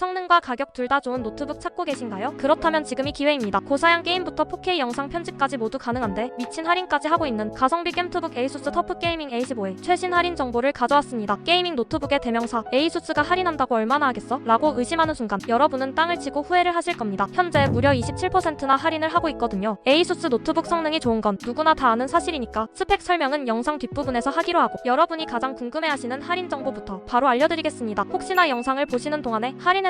성능과 가격 둘 다 좋은 노트북 찾고 계신가요? 그렇다면 지금이 기회입니다. 고사양 게임부터 4K 영상 편집까지 모두 가능한데 미친 할인까지 하고 있는 가성비 게임투북 에이수스 터프 게이밍 A15의 최신 할인 정보를 가져왔습니다. 게이밍 노트북의 대명사 에이수스가 할인한다고 얼마나 하겠어? 라고 의심하는 순간 여러분은 땅을 치고 후회를 하실 겁니다. 현재 무려 27%나 할인을 하고 있거든요. 에이수스 노트북 성능이 좋은 건 누구나 다 아는 사실이니까 스펙 설명은 영상 뒷부분에서 하기로 하고 여러분이 가장 궁금해하시는 할인 정보부터 바로 알려드리겠습니다. 혹시나 영상을 보시는 동안에 할인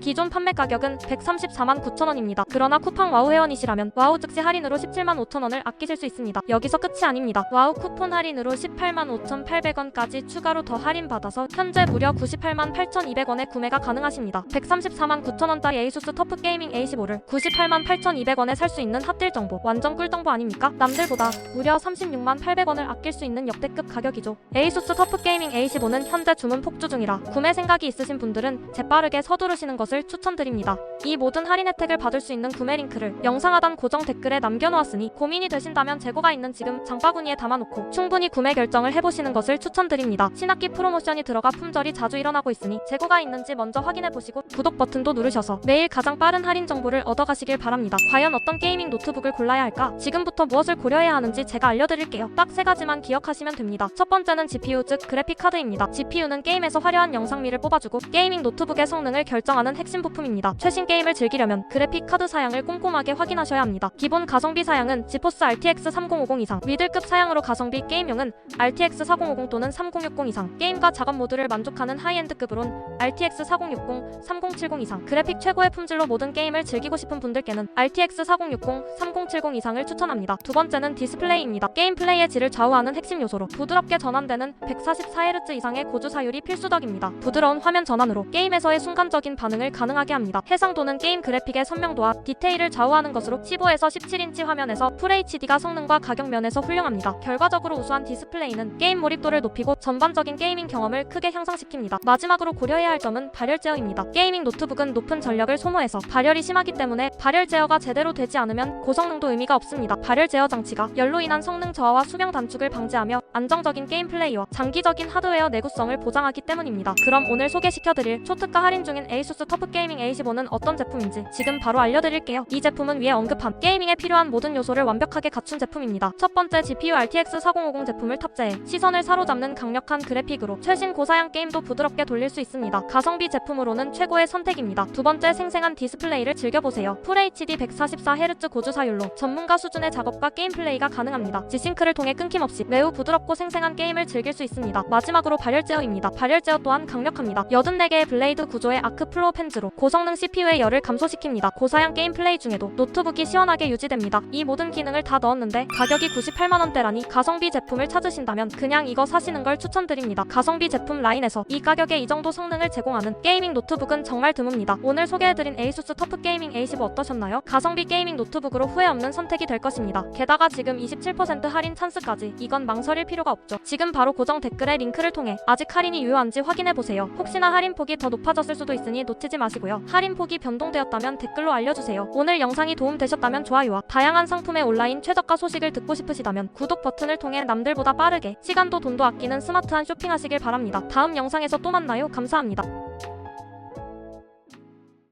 기존 판매 가격은 134만 9천원입니다. 그러나 쿠팡 와우 회원이시라면 와우 즉시 할인으로 17만 5천원을 아끼실 수 있습니다. 여기서 끝이 아닙니다. 와우 쿠폰 할인으로 18만 5,800원까지 추가로 더 할인받아서 현재 무려 98만 8,200원에 구매가 가능하십니다. 134만 9천원짜리 에이수스 터프 게이밍 A15를 98만 8,200원에 살 수 있는 핫딜 정보 완전 꿀 정보 아닙니까? 남들보다 무려 36만 800원을 아낄 수 있는 역대급 가격이죠. 에이수스 터프 게이밍 A15는 현재 주문 폭주 중이라 구매 생각이 있으신 분들은 재빠르게 서두르시는 것을 추천드립니다. 이 모든 할인 혜택을 받을 수 있는 구매 링크를 영상 하단 고정 댓글에 남겨놓았으니 고민이 되신다면 재고가 있는 지금 장바구니에 담아놓고 충분히 구매 결정을 해보시는 것을 추천드립니다. 신학기 프로모션이 들어가 품절이 자주 일어나고 있으니 재고가 있는지 먼저 확인해보시고 구독 버튼도 누르셔서 매일 가장 빠른 할인 정보를 얻어가시길 바랍니다. 과연 어떤 게이밍 노트북을 골라야 할까? 지금부터 무엇을 고려해야 하는지 제가 알려드릴게요. 딱 세 가지만 기억하시면 됩니다. 첫 번째는 GPU 즉 그래픽 카드입니다. GPU는 게임에서 화려한 영상미를 뽑아주고 게이밍 노트북의 성능을 결정하는 핵심 부품입니다. 최신 게임을 즐기려면 그래픽 카드 사양을 꼼꼼하게 확인하셔야 합니다. 기본 가성비 사양은 지포스 RTX 3050 이상, 미들급 사양으로 가성비 게임용은 RTX 4050 또는 3060 이상, 게임과 작업 모드를 만족하는 하이엔드급으론 RTX 4060, 3070 이상, 그래픽 최고의 품질로 모든 게임을 즐기고 싶은 분들께는 RTX 4060, 3070 이상을 추천합니다. 두 번째는 디스플레이입니다. 게임 플레이의 질을 좌우하는 핵심 요소로 부드럽게 전환되는 144Hz 이상의 고주 사율이 필수덕입니다. 부드러운 화면 전환으로 게임에서의 순간적인 반응을 가능하게 합니다. 해상도는 게임 그래픽의 선명도와 디테일을 좌우하는 것으로 15에서 17인치 화면에서 FHD가 성능과 가격 면에서 훌륭합니다. 결과적으로 우수한 디스플레이는 게임 몰입도를 높이고 전반적인 게이밍 경험을 크게 향상시킵니다. 마지막으로 고려해야 할 점은 발열 제어입니다. 게이밍 노트북은 높은 전력을 소모해서 발열이 심하기 때문에 발열 제어가 제대로 되지 않으면 고성능도 의미가 없습니다. 발열 제어 장치가 열로 인한 성능 저하와 수명 단축을 방지하며 안정적인 게임 플레이와 장기적인 하드웨어 내구성을 보장하기 때문입니다. 그럼 오늘 소개시켜드릴 초특가 할인 중인 에이 터프 게이밍 A15는 어떤 제품인지 지금 바로 알려드릴게요. 이 제품은 위에 언급한 게이밍에 필요한 모든 요소를 완벽하게 갖춘 제품입니다. 첫 번째 GPU RTX 4050 제품을 탑재해 시선을 사로잡는 강력한 그래픽으로 최신 고사양 게임도 부드럽게 돌릴 수 있습니다. 가성비 제품으로는 최고의 선택입니다. 두 번째 생생한 디스플레이를 즐겨보세요. FHD 144Hz 고주 사율로 전문가 수준의 작업과 게임 플레이가 가능합니다. G싱크를 통해 끊김없이 매우 부드럽고 생생한 게임을 즐길 수 있습니다. 마지막으로 발열 제어입니다. 발열 제어 또한 강력합니다. 84개의 블레이드 구조의 아크 플로우 펜즈로 고성능 CPU의 열을 감소시킵니다. 고사양 게임 플레이 중에도 노트북이 시원하게 유지됩니다. 이 모든 기능을 다 넣었는데 가격이 98만원대라니 가성비 제품을 찾으신다면 그냥 이거 사시는 걸 추천드립니다. 가성비 제품 라인에서 이 가격에 이 정도 성능을 제공하는 게이밍 노트북은 정말 드뭅니다. 오늘 소개해드린 에이수스 터프 게이밍 A15 어떠셨나요? 가성비 게이밍 노트북으로 후회 없는 선택이 될 것입니다. 게다가 지금 27% 할인 찬스까지 이건 망설일 필요가 없죠. 지금 바로 고정 댓글에 링크를 통해 아직 할인이 유효한지 확인해보세요. 혹시나 할인폭이 더 높아졌을 수도 있으니 놓치지 마시고요. 할인 폭이 변동되었다면 댓글로 알려주세요. 오늘 영상이 도움되셨다면 좋아요와 다양한 상품의 온라인 최저가 소식을 듣고 싶으시다면 구독 버튼을 통해 남들보다 빠르게 시간도 돈도 아끼는 스마트한 쇼핑하시길 바랍니다. 다음 영상에서 또 만나요. 감사합니다.